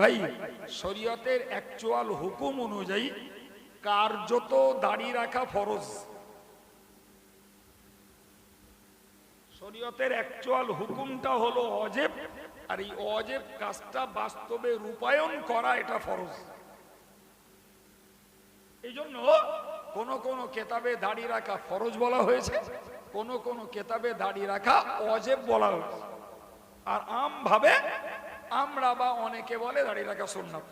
ভাই, শরীয়তের অ্যাকচুয়াল হুকুম অনুযায়ী কার্যত দাড়ি রাখা ফরজ, শরীয়তের অ্যাকচুয়াল হুকুমটা হলো অজেব, আর এই অজেব কাজটা বাস্তবে রূপায়ণ করা এটা ফরজ। এই জন্য কোন কোন কেতাবে দাড়ি রাখা ফরজ বলা হয়েছে, কোন কোন কেতাবে দাড়ি রাখা অজেব বলা হয়েছে। আর আম ভাবে আমরা বা অনেকে বলে দাড়ি রাখা সুন্নাত।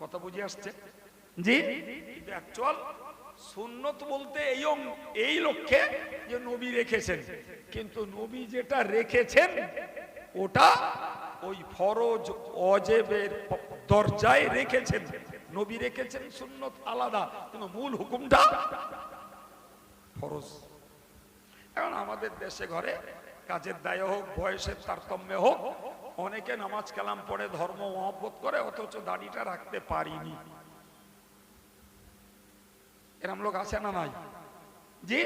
কথা বুঝে আসছে? জি। কিন্তু অ্যাকচুয়াল সুন্নত বলতে এই এই লক্ষ্যে যে নবী রেখেছেন। কিন্তু নবী যেটা রেখেছেন ওটা ওই ফরজ অজেবের দরজায় রেখেছেন। নবী রেখেছেন সুন্নত আলাদা কিন্তু মূল হুকুমটা ফরজ। এখন আমাদের দেশে ঘরে কাজের দায় হোক, বয়সের তারতম্যে হোক, অনেকে নামাজ কালাম পড়ে, ধর্ম মহব্বত করে, অথচ দাড়িটা রাখতে পারিনি। এরম লোক আছে না নাই? জি,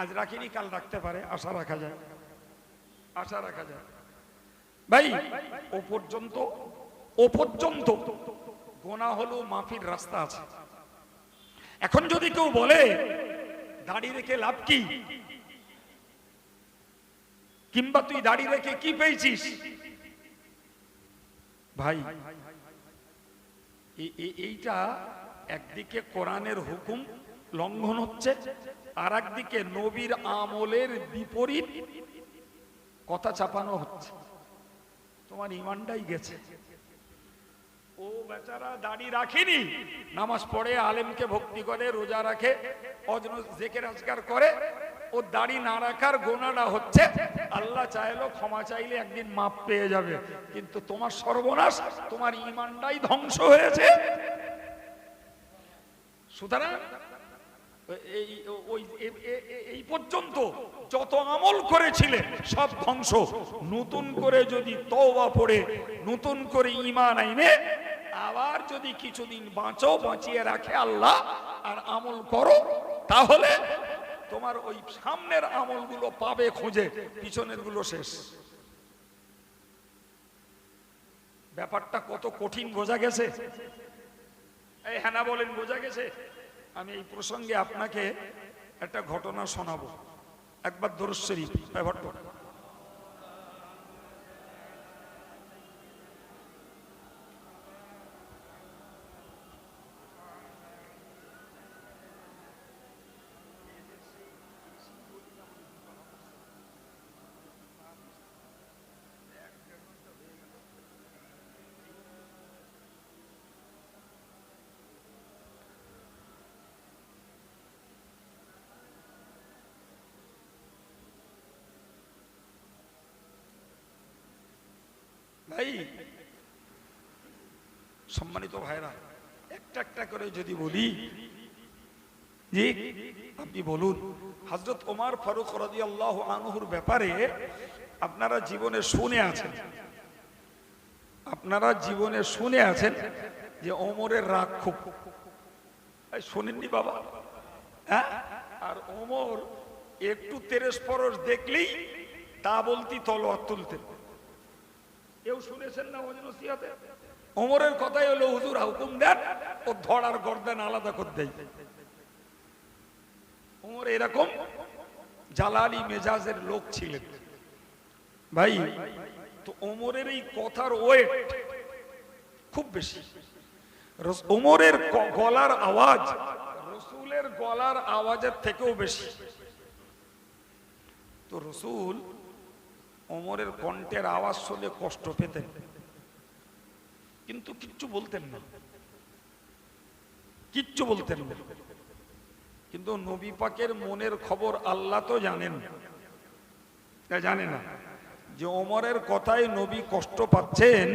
আজ রাখিনি, কাল রাখতে পারে, আশা রাখা যায়। আশা রাখা যায়। ভাই, ও পর্যন্ত ও পর্যন্ত গোনা হলো মাফির রাস্তা আছে। এখন যদি কেউ বলে, দাড়ি রেখে লাভ কি? কিংবা তুই দাড়ি রেখে কি পেয়েছিস? ভাই এইটা একদিকে কোরআনের হুকুম লঙ্ঘন হচ্ছে আর একদিকে নবীর আমলের বিপরীত কথা চাপানো হচ্ছে। তোমার ইমানটাই গেছে। ও বেচারা দাড়ি রাখেনি, নামাজ পড়ে আলেমকে ভক্তি করে, রোজা রাখে, অজন জেকে রাজগার করে ও দাড়ি না রাখার গোনাটা হচ্ছে, আল্লাহ চাইলো, ক্ষমা চাইলে একদিন মাপ পেয়ে যাবে। কিন্তু তোমার সর্বনাশ, তোমার ইমানটাই ধ্বংস হয়েছে। সুতরাং, এই, ওই এই পর্যন্ত যত আমল করেছিলে, সব ধ্বংস। নতুন করে যদি তওবা পড়ে, নতুন করে ঈমান আইনে, আবার যদি কিছুদিন বাঁচো, বাঁচিয়ে রাখে আল্লাহ, আর আমল করো, তাহলে তোমার ওই সামনের আমলগুলো পাবে খুঁজে, পিছনেরগুলো শেষ। ব্যাপারটা কত কঠিন বোঝা গেছে। এই হ্যানা বলেন, বোঝা গেছে? আমি এই প্রসঙ্গে আপনাকে একটা ঘটনা শোনাবো। একবার দরুদ শরীফ, ব্যাপারটা। ভাই, সম্মানিত ভাইরা, একটা একটা করে যদি বলি জি আপনি বলুন হজরত ওমর ফারুক রাজি আল্লাহ আনহুর ব্যাপারে আপনারা জীবনে শুনে আছেন, আপনারা জীবনে শুনে আছেন যে ওমরের রাগ খুব। শোনেননি বাবা? হ্যাঁ? আর ওমর একটু তেরেস পরশ দেখলেই তা বলতি তলোয়ার তুলতেন। কেউ শুনেছেন না নসিহতে? ওমরের কথাই হলো, হুজুর, হুকুম দেন, ও ধরার গর্দান আলাদা করে দেয় ওমর এরকম জালালি মেজাজের লোক ছিলেন। ভাই, তো ওমরের এই কথার ওয়েট খুব বেশি। ওমরের গলার আওয়াজ রসুলের গলার আওয়াজের থেকেও বেশি। তো রসুল ওমরের কণ্ঠের আওয়াজ শুনে কষ্ট পেতেন। কিন্তু কিচ্ছু বলতেন না। কিচ্ছু বলতেন না। কিন্তু নবী পাকের মনের খবর আল্লাহ তো জানেন। জানে না। যে ওমরের কথায় নবী কষ্ট পাচ্ছেন,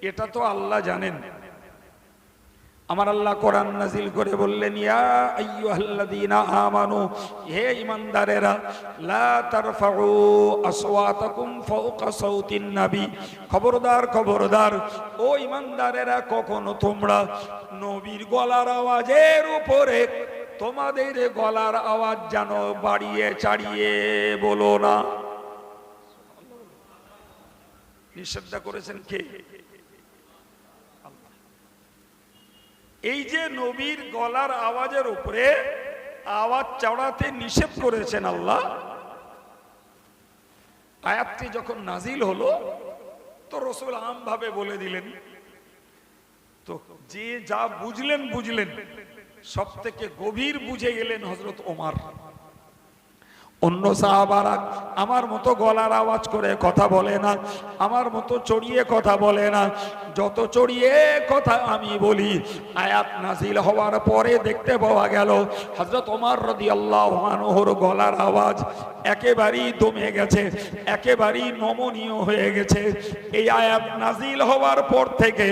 এটা তো আল্লাহ জানেন। আমার আল্লাহ কোরআন নাজিল করে বললেন, ইয়া আইয়ুহাল্লাযীনা আমানু, হে ঈমানদারেরা, লা তারফাউ আসওয়াতাকুম ফাওকা সাউতিন নবী। খবরদার খবরদার, ও ঈমানদারেরা, কখনো তোমরা নবীর গলার আওয়াজের উপরে তোমাদের গলার আওয়াজ যেন বাড়িয়ে চাড়িয়ে বলো না? নিষেধা করেছেন কে আল্লাহ। এই যে নবীর গলার আওয়াজের উপরে আওয়াজ চড়াতে নিষেধ করেছেন আল্লাহ, আয়াতটি যখন নাজিল হলো, তো রসুল আম ভাবে বলে দিলেন, তো যে যা বুঝলেন বুঝলেন সব থেকে গভীর বুঝে গেলেন হজরত ওমার। অন্য সাহাবারা আমার মতো গলার আওয়াজ করে কথা বলে না, আমার মতো চড়িয়ে কথা বলে না। যত চড়িয়ে কথা আমি বলি, আয়াত নাজিল হওয়ার পরে দেখতে পাওয়া গেল হজরত ওমর রদি আল্লাহর গলার আওয়াজ একেবারেই দমে গেছে, একেবারেই নমনীয় হয়ে গেছে। এই আয়াত নাজিল হওয়ার পর থেকে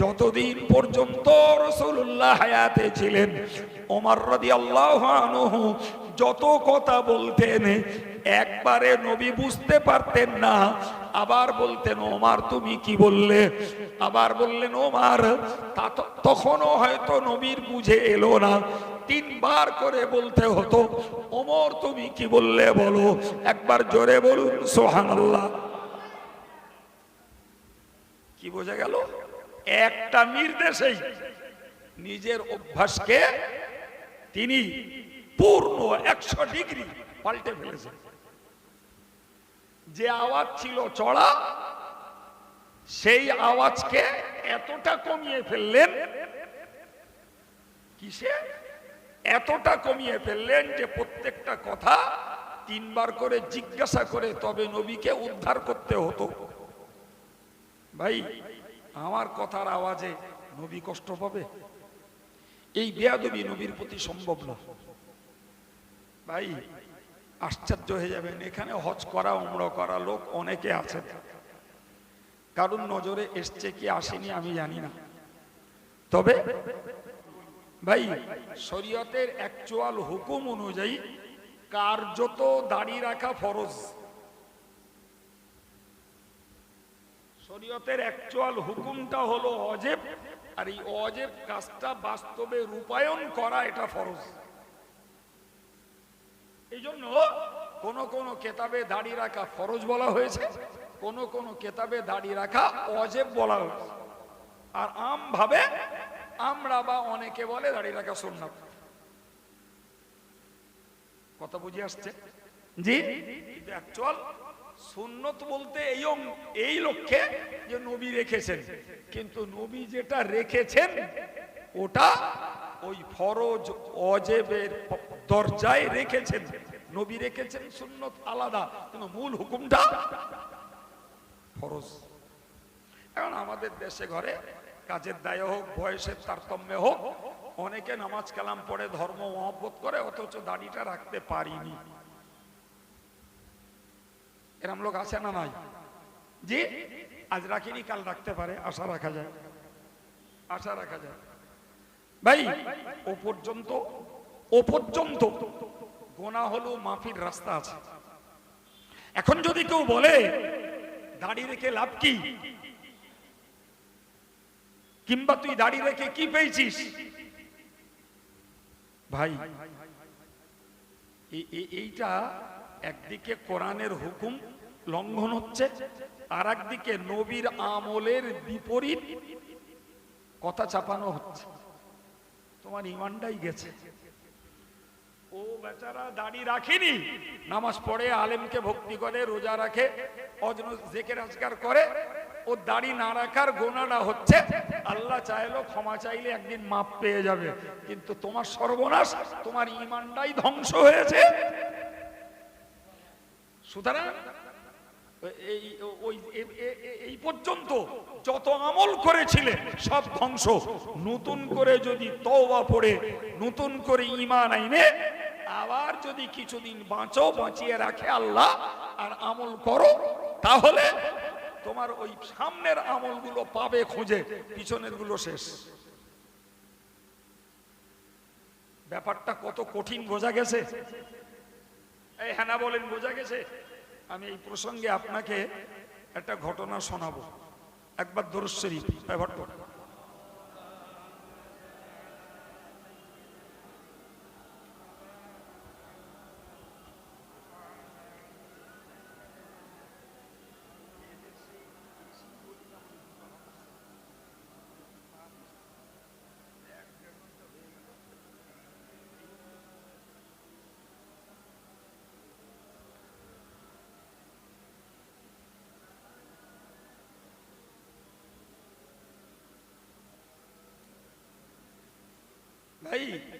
যতদিন পর্যন্ত রসুল্লাহ হায়াতে ছিলেন ওমর রদি আল্লাহ যত কথা বলতেন, একবারে নবী বুঝতে পারতেন না। আবার বলতেন, ওমার, তুমি কি বললে? আবার বললেন, ওমার, তা তখনও হয়তো নবীর বুঝে এলো না। তিনবার করে বলতে হতো, ওমর, তুমি কি বললে বলো? একবার জোরে বলুন সোহান আল্লাহ কি বোঝা গেল? একটা নির্দেশেই নিজের অভ্যাসকে তিনি পূর্ণ একশো ডিগ্রি পাল্টে ফেলেছেন। যে আওয়াজ ছিল চড়া, সেই আওয়াজকে এতটা কমিয়ে ফেললেন, কিসে? এতটা কমিয়ে ফেললেন যে প্রত্যেকটা কথা তিনবার করে জিজ্ঞাসা করে তবে নবীকে উদ্ধার করতে হতো। ভাই, আমার কথার আওয়াজে নবী কষ্ট পাবে? এই বেয়াদবি নবীর প্রতি সম্ভব না। ভাই, আশ্চর্য হয়ে যাবেন, এখানে হজ করা, উমর করা লোক অনেকে আছে কারণ নজরে এসছে কি আসেনি আমি জানি না। তবে, ভাই, শরীয়তের অ্যাকচুয়াল হুকুম অনুযায়ী কার্যত দাড়ি রাখা ফরজ, শরীয়তের অ্যাকচুয়াল হুকুমটা হলো অজেব আর এই অজেব কাজটা বাস্তবে রূপায়ণ করা এটা ফরজ এই জন্য কোন কোন কেতাবে দাড়ি রাখা ফরজ বলা হয়েছে কোন কোন কেতাবে দাড়ি রাখা অজেব বলা হয়েছে আর আম ভাবে আমরা বা অনেকে বলে দাড়ি রাখা সুন্নাত কথা বুঝে আসছে জি অ্যাকচুয়াল সুন্নত বলতে এই এই লক্ষ্যে যে নবী রেখেছেন। কিন্তু নবী যেটা রেখেছেন, ওটা ওই ফরজ অজেবের দরজায় রেখেছেন। নবী রেখেছেন সুন্নত আলাদা, কিন্তু মূল হুকুমটা ফরজ। এখন আমাদের দেশে ঘরে কাজের দায় হোক, বয়সের তারতম্যে হোক, অনেকে নামাজ কালাম পড়ে, ধর্ম মহব্বত করে, অথচ দাড়িটা রাখতে পারিনি। এরম লোক আছে না নাই? জি, আজ রাখিনি, কাল রাখতে পারে, আশা রাখা যায়। আশা রাখা যায়। ভাই, ও পর্যন্ত ও পর্যন্ত গোনা হলো মাফির রাস্তা আছে। এখন যদি কেউ বলে, দাড়ি রেখে লাভ কি? কিংবা তুই দাড়ি রেখে কি পেয়েছিস? ভাই এইটা একদিকে কোরআনের হুকুম লঙ্ঘন হচ্ছে আর একদিকে নবীর আমলের বিপরীত কথা চাপানো হচ্ছে। তোমার ইমানটাই গেছে। ও বেচারা দাড়ি রাখেনি, নামাজ পড়ে আলেমকে ভক্তি করে, রোজা রাখে অজন জেকের আজকার করে, ও দাড়ি না রাখার গোনাটা হচ্ছে, আল্লাহ চাইলো, ক্ষমা চাইলে একদিন মাপ পেয়ে যাবে। কিন্তু তোমার সর্বনাশ, তোমার ইমানটাই ধ্বংস হয়েছে। সুতরাং এই পর্যন্ত যত আমল করেছিলে, সব ধ্বংস। নতুন করে যদি তওবা পড়ে, নতুন করে ঈমান আইনে, আবার যদি কিছুদিন বাঁচো, বাঁচিয়ে রাখে আল্লাহ, আর আমল করো, তাহলে তোমার ওই সামনের আমলগুলো পাবে খুঁজে, পিছনেরগুলো শেষ। ব্যাপারটা কত কঠিন, বোঝা গেছে? এই হ্যাঁ বলেন, বোঝা গেছে? আমি এই প্রসঙ্গে আপনাকে একটা ঘটনা শোনাবো। একবার দরুদ শরীফ এই ভট্ট ভাই